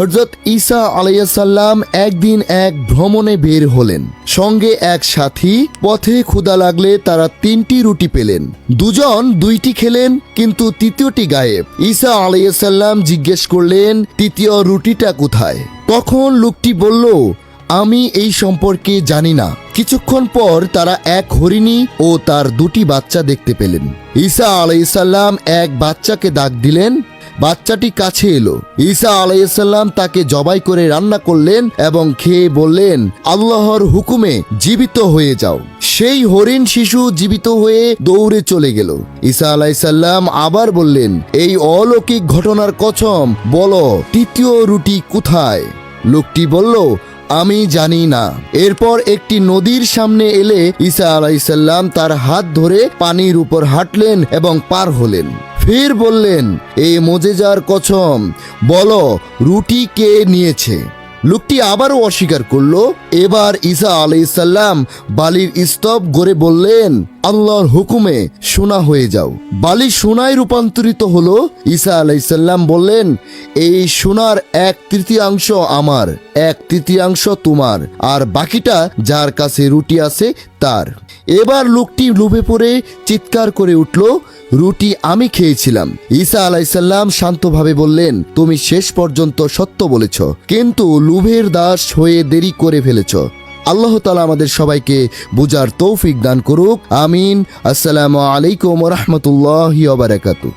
হজরত ঈসা আলাইসাল্লাম একদিন এক ভ্রমণে বের হলেন। সঙ্গে এক সাথী পথে ক্ষুধা লাগলে তারা তিনটি রুটি পেলেন। দুজন দুইটি খেলেন, কিন্তু তৃতীয়টি গায়েব। ঈসা আলাইসাল্লাম জিজ্ঞেস করলেন, তৃতীয় রুটিটা কোথায়? তখন লোকটি বলল, আমি এই সম্পর্কে জানি না। কিছুক্ষণ পর তারা এক হরিণী ও তার দুটি বাচ্চা দেখতে পেলেন। ঈসা আলাইসাল্লাম এক বাচ্চাকে ডাক দিলেন বাচ্চাটি কাছে এলো। ঈসা আলাইসাল্লাম তাকে জবাই করে রান্না করলেন এবং খেয়ে বললেন, আল্লাহর হুকুমে জীবিত হয়ে যাও। সেই হরিণ শিশু জীবিত হয়ে দৌড়ে চলে গেল। ঈসা আলাইসাল্লাম আবার বললেন, এই অলৌকিক ঘটনার কসম, বলো, তৃতীয় রুটি কোথায়? লোকটি বলল আমি জানি না। এরপর একটি নদীর সামনে এলে ঈসা আলাইসাল্লাম তার হাত ধরে পানির উপর হাঁটলেন এবং পার হলেন। ফের বললেন এই মোজেজার কছম, বলো রুটি কে নিয়েছে? লোকটি আবারও অস্বীকার করল। এবার ঈসা আলাইসাল্লাম বালির স্তব গড়ে বললেন আল্লাহর হুকুমে সোনা হয়ে যাও। বালি সোনায় রূপান্তরিত হলো। ঈসা আলাইসাল্লাম বললেন, এই সোনার এক তৃতীয়াংশ আমার, এক তৃতীয়াংশ তোমার, আর বাকিটা যার কাছে রুটি আছে তার। এবার লোকটি লোভে পড়ে চিৎকার করে উঠল, রুটি আমি খেয়েছিলাম। ঈসা আলাইসাল্লাম শান্তভাবে বললেন, তুমি শেষ পর্যন্ত সত্য বলেছ, কিন্তু লোভের দাস হয়ে দেরি করে ফেলেছ। আল্লাহ তালা আমাদের সবাইকে বুজার তৌফিক দান করুক। আমিন। আসসালামু আলাইকুম রহমতুল্লাহ বারাকাতু